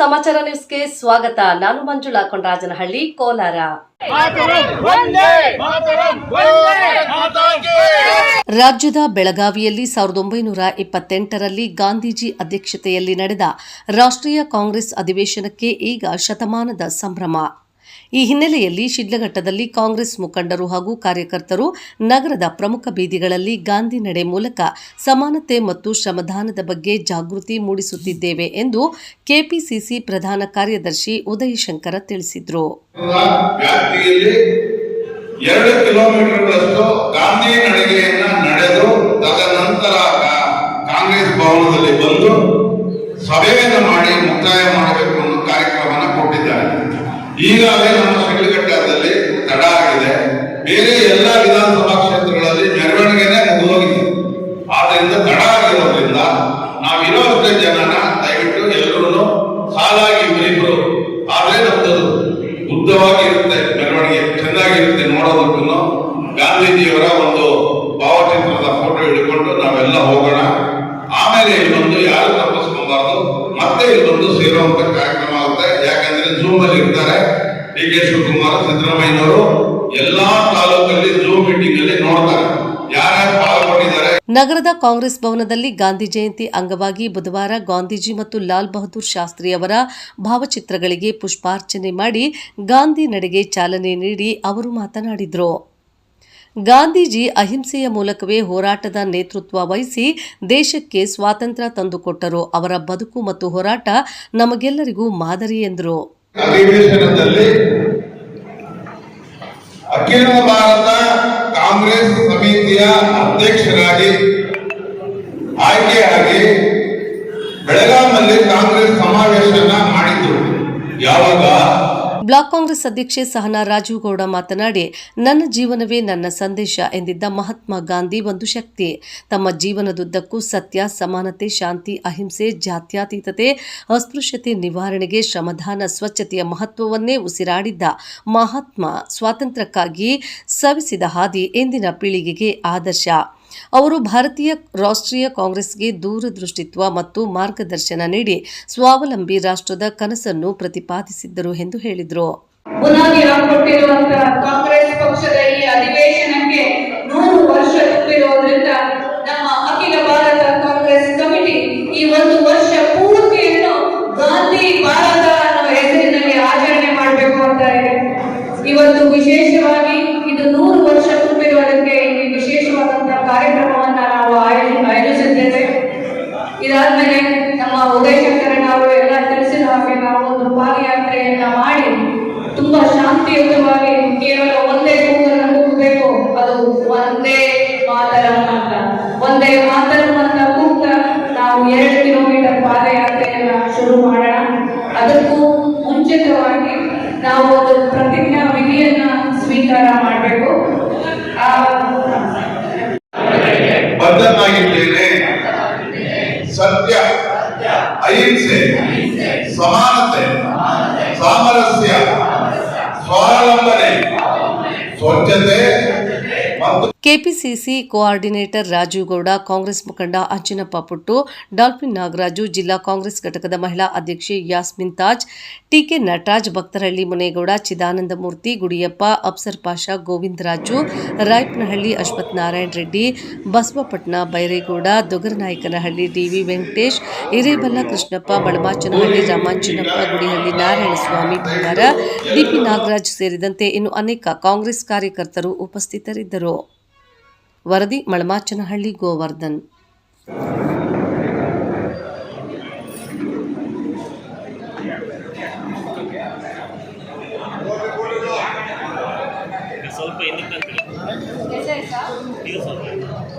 ಸಮಾಚಾರ ನ್ಯೂಸ್ಗೆ ಸ್ವಾಗತ. ನಾನು ಮಂಜುಳಾ ಕೊಂಡರಾಜನಹಳ್ಳಿ ಕೋಲಾರ. ರಾಜ್ಯದ ಬೆಳಗಾವಿಯಲ್ಲಿ ಸಾವಿರದ ಒಂಬೈನೂರ ಇಪ್ಪತ್ತೆಂಟರಲ್ಲಿ ಗಾಂಧೀಜಿ ಅಧ್ಯಕ್ಷತೆಯಲ್ಲಿ ನಡೆದ ರಾಷ್ಟ್ರೀಯ ಕಾಂಗ್ರೆಸ್ ಅಧಿವೇಶನಕ್ಕೆ ಈಗ ಶತಮಾನದ ಸಂಭ್ರಮ. ಈ ಹಿನ್ನೆಲೆಯಲ್ಲಿ ಶಿಡ್ಲಘಟ್ಟದಲ್ಲಿ ಕಾಂಗ್ರೆಸ್ ಮುಖಂಡರು ಹಾಗೂ ಕಾರ್ಯಕರ್ತರು ನಗರದ ಪ್ರಮುಖ ಬೀದಿಗಳಲ್ಲಿ ಗಾಂಧಿ ನಡೆ ಮೂಲಕ ಸಮಾನತೆ ಮತ್ತು ಶ್ರಮದಾನದ ಬಗ್ಗೆ ಜಾಗೃತಿ ಮೂಡಿಸುತ್ತಿದ್ದೇವೆ ಎಂದು ಕೆಪಿಸಿಸಿ ಪ್ರಧಾನ ಕಾರ್ಯದರ್ಶಿ ಉದಯ್ ಶಂಕರ ತಿಳಿಸಿದರು ಸಭೆಯನ್ನು ಮಾಡಿ ಮುಕ್ತಾಯ ಮಾಡಬೇಕು. ಈಗಾಗಲೇ ನಮ್ಮ ಶಿಡ್ಲಘಟ್ಟದಲ್ಲಿ ತಡ ಆಗಿದೆ. ಬೇರೆ ಎಲ್ಲ ವಿಧಾನಸಭಾ ಕ್ಷೇತ್ರಗಳಲ್ಲಿ ಮೆರವಣಿಗೆನೆ ಹೋಗಿದೆ ಆದ್ರಿಂದ ತಡ ಆಗಿರೋದ್ರಿಂದ ನಾವಿರೋಷ್ಟು ಜನನ, ದಯವಿಟ್ಟು ಎಲ್ಲರೂ ಸಾಲಾಗಿ ಇಬ್ಬರಿಬ್ರು ಆದ್ರೆ ನಮ್ದು ಉದ್ದವಾಗಿ ಇರುತ್ತೆ ಮೆರವಣಿಗೆ, ಚೆನ್ನಾಗಿರುತ್ತೆ ನೋಡೋದಕ್ಕೂ ಗಾಂಧೀಜಿಯವರ ಒಂದು ಭಾವಚಿತ್ರದ ಫೋಟೋ ಹಿಡ್ಕೊಂಡು ನಾವೆಲ್ಲ ಹೋಗೋಣ. ಆಮೇಲೆ ಇಲ್ಲಿ ಬಂದು ಯಾರು ತಪ್ಪಿಸ್ಕೊಬಾರ್ದು, ಮತ್ತೆ ಇಲ್ಲಿ ಬಂದು ಸೇರುವಂತ ಕಾರ್ಯಕ್ರಮ ಆಗುತ್ತೆ. ಯಾಕಂದ್ರೆ ಜೂಮ್ ಅಲ್ಲಿ ಇರ್ತಾರೆ ಡಿ. ಕೆ. ಶಿವಕುಮಾರ್, ಸಿದ್ದರಾಮಯ್ಯನವರು ಎಲ್ಲಾ ತಾಲೂಕಲ್ಲಿ ಜೂಮ್ ಮೀಟಿಂಗ್ ಅಲ್ಲಿ ನೋಡ್ತಾರೆ. ಯಾರ್ಯಾರು ಪಾಲ್ಗೊಂಡಿದ್ದಾರೆ? ನಗರದ ಕಾಂಗ್ರೆಸ್ ಭವನದಲ್ಲಿ ಗಾಂಧಿ ಜಯಂತಿ ಅಂಗವಾಗಿ ಬುಧವಾರ ಗಾಂಧೀಜಿ ಮತ್ತು ಲಾಲ್ ಬಹದ್ದೂರ್ ಶಾಸ್ತ್ರಿ ಅವರ ಭಾವಚಿತ್ರಗಳಿಗೆ ಪುಷ್ಪಾರ್ಚನೆ ಮಾಡಿ ಗಾಂಧಿ ನಡೆಗೆ ಚಾಲನೆ ನೀಡಿ ಅವರು ಮಾತನಾಡಿದರು. ಗಾಂಧೀಜಿ ಅಹಿಂಸೆಯ ಮೂಲಕವೇ ಹೋರಾಟದ ನೇತೃತ್ವ ವಹಿಸಿ ದೇಶಕ್ಕೆ ಸ್ವಾತಂತ್ರ್ಯ ತಂದುಕೊಟ್ಟರು. ಅವರ ಬದುಕು ಮತ್ತು ಹೋರಾಟ ನಮಗೆಲ್ಲರಿಗೂ ಮಾದರಿ ಎಂದರು. ಅಧಿವೇಶನದಲ್ಲಿ ಅಖಿಲ ಭಾರತ ಕಾಂಗ್ರೆಸ್ ಸಮಿತಿಯ ಅಧ್ಯಕ್ಷರಾಗಿ ಬ್ಲಾಕ್ ಕಾಂಗ್ರೆಸ್ ಅಧ್ಯಕ್ಷೆ ಸಹನಾ ರಾಜುಗೌಡ ಮಾತನಾಡಿ, ನನ್ನ ಜೀವನವೇ ನನ್ನ ಸಂದೇಶ ಎಂದಿದ್ದ ಮಹಾತ್ಮ ಗಾಂಧಿ ಒಂದು ಶಕ್ತಿ. ತಮ್ಮ ಜೀವನದುದ್ದಕ್ಕೂ ಸತ್ಯ, ಸಮಾನತೆ, ಶಾಂತಿ, ಅಹಿಂಸೆ, ಜಾತ್ಯಾತೀತತೆ, ಅಸ್ಪೃಶ್ಯತೆ, ನಿವಾರಣೆಗೆ ಶ್ರಮದಾನ, ಸ್ವಚ್ಛತೆಯ ಮಹತ್ವವನ್ನೇ ಉಸಿರಾಡಿದ್ದ ಮಹಾತ್ಮ ಸ್ವಾತಂತ್ರ್ಯಕ್ಕಾಗಿ ಸವಿಸಿದ ಹಾದಿ ಎಂದಿನ ಪೀಳಿಗೆಗೆ ಆದರ್ಶ. ಅವರು ಭಾರತೀಯ ರಾಷ್ಟ್ರೀಯ ಕಾಂಗ್ರೆಸ್ಗೆ ದೂರದೃಷ್ಟಿತ್ವ ಮತ್ತು ಮಾರ್ಗದರ್ಶನ ನೀಡಿ ಸ್ವಾವಲಂಬಿ ರಾಷ್ಟ್ರದ ಕನಸನ್ನು ಪ್ರತಿಪಾದಿಸಿದ್ದರು ಎಂದು ಹೇಳಿದರು. ಶುರು ಮಾಡೋಣ. ಅದಕ್ಕೂ ಮುಂಚಿತವಾಗಿ ನಾವು ಒಂದು ಪ್ರತಿಜ್ಞಾ ವಿಧಿಯನ್ನ ಸ್ವೀಕಾರ ಮಾಡಬೇಕು. ಸತ್ಯ, ಅಹಿಂಸೆ, ಸಮಾನತೆ, ಸಾಮರಸ್ಯ, ಸ್ವಾವಲಂಬನೆ, ಸ್ವಚ್ಛತೆ ಮತ್ತು ಕೆಪಿಸಿಸಿ ಕೋಆರ್ಡಿನೇಟರ್ ರಾಜೀವ್ ಗೌಡ, ಕಾಂಗ್ರೆಸ್ ಮುಖಂಡ ಅಂಜಿನಪ್ಪ ಪುಟ್ಟು, ಡಾಲ್ಫಿನ್ ನಾಗರಾಜು, ಜಿಲ್ಲಾ ಕಾಂಗ್ರೆಸ್ ಘಟಕದ ಮಹಿಳಾ ಅಧ್ಯಕ್ಷೆ Yasmin Taj, TK Nataraj Bhaktarahalli Munegowda Chidananda Murthy Gudiyappa, Afsar Pasha Govindaraju Rayappanahalli Ashwath Narayana Reddy, Basavapatna Byregowda Dogaranayakanahalli DV Venkatesh, Hireballa Krishnappa Balamachanahalli Ramanjanappa, Gudihalli Narayanaswamy Bangara, DP Nagaraj ಸೇರಿದಂತೆ ಇನ್ನು ಅನೇಕ ಕಾಂಗ್ರೆಸ್ ಕಾರ್ಯಕರ್ತರು ಉಪಸ್ಥಿತರಿದ್ದರು. ವರದಿ ಮಳಮಾಚನಹಳ್ಳಿ ಗೋವರ್ಧನ್. ಸ್ವಲ್ಪ ಹಿಂದಕ್ಕೆ ಈಗ ಸ್ವಲ್ಪ